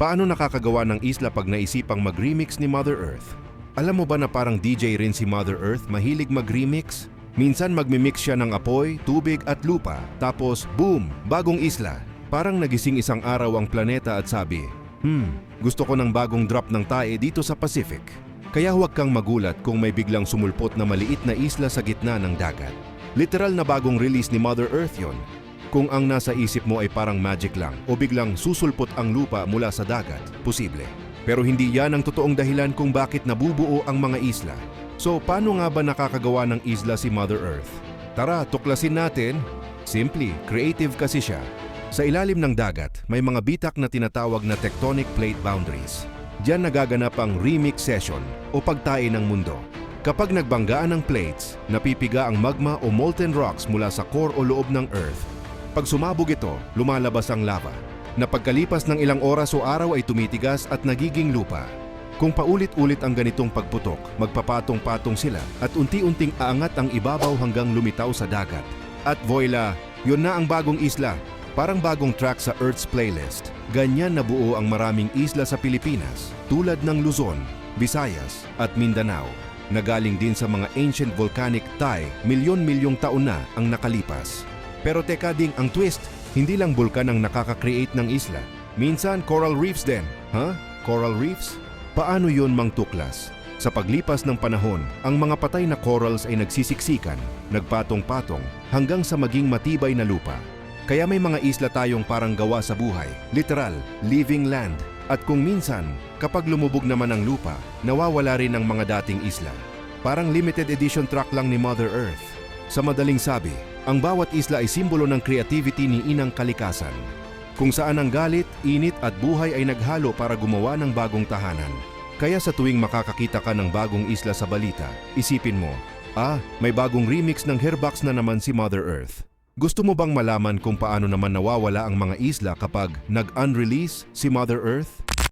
Paano nakakagawa ng isla pag naisipang mag-remix ni Mother Earth? Alam mo ba na parang DJ rin si Mother Earth mahilig mag-remix? Minsan magmimix siya ng apoy, tubig at lupa, tapos boom, bagong isla. Parang nagising isang araw ang planeta at sabi, Hmm, gusto ko ng bagong drop ng tae dito sa Pacific. Kaya huwag kang magulat kung may biglang sumulpot na maliit na isla sa gitna ng dagat. Literal na bagong release ni Mother Earth yon. Kung ang nasa isip mo ay parang magic lang o biglang susulpot ang lupa mula sa dagat, posible. Pero hindi yan ang totoong dahilan kung bakit nabubuo ang mga isla. So paano nga ba nakakagawa ng isla si Mother Earth? Tara, tuklasin natin. Simply, creative kasi siya. Sa ilalim ng dagat, may mga bitak na tinatawag na tectonic plate boundaries. Diyan nagaganap ang remix session o pagtae ng mundo. Kapag nagbanggaan ng plates, napipiga ang magma o molten rocks mula sa core o loob ng Earth. Pag sumabog ito, lumalabas ang lava, na pagkalipas ng ilang oras o araw ay tumitigas at nagiging lupa. Kung paulit-ulit ang ganitong pagputok, magpapatong-patong sila at unti-unting aangat ang ibabaw hanggang lumitaw sa dagat. At voila, yun na ang bagong isla, parang bagong track sa Earth's playlist. Ganyan nabuo ang maraming isla sa Pilipinas, tulad ng Luzon, Visayas at Mindanao, na galing din sa mga ancient volcanic tie milyon-milyong taon na ang nakalipas. Pero teka ding ang twist, hindi lang bulkan ang nakaka-create ng isla. Minsan coral reefs din. Ha? Coral reefs? Paano yon mang tuklas? Sa paglipas ng panahon, ang mga patay na corals ay nagsisiksikan, nagpatong-patong, hanggang sa maging matibay na lupa. Kaya may mga isla tayong parang gawa sa buhay, literal, living land. At kung minsan, kapag lumubog naman ang lupa, nawawala rin ang mga dating isla. Parang limited edition track lang ni Mother Earth. Sa madaling sabi, ang bawat isla ay simbolo ng creativity ni Inang Kalikasan. Kung saan ang galit, init at buhay ay naghalo para gumawa ng bagong tahanan. Kaya sa tuwing makakakita ka ng bagong isla sa balita, isipin mo, ah, may bagong remix ng Hairbox na naman si Mother Earth. Gusto mo bang malaman kung paano naman nawawala ang mga isla kapag nag-unrelease si Mother Earth?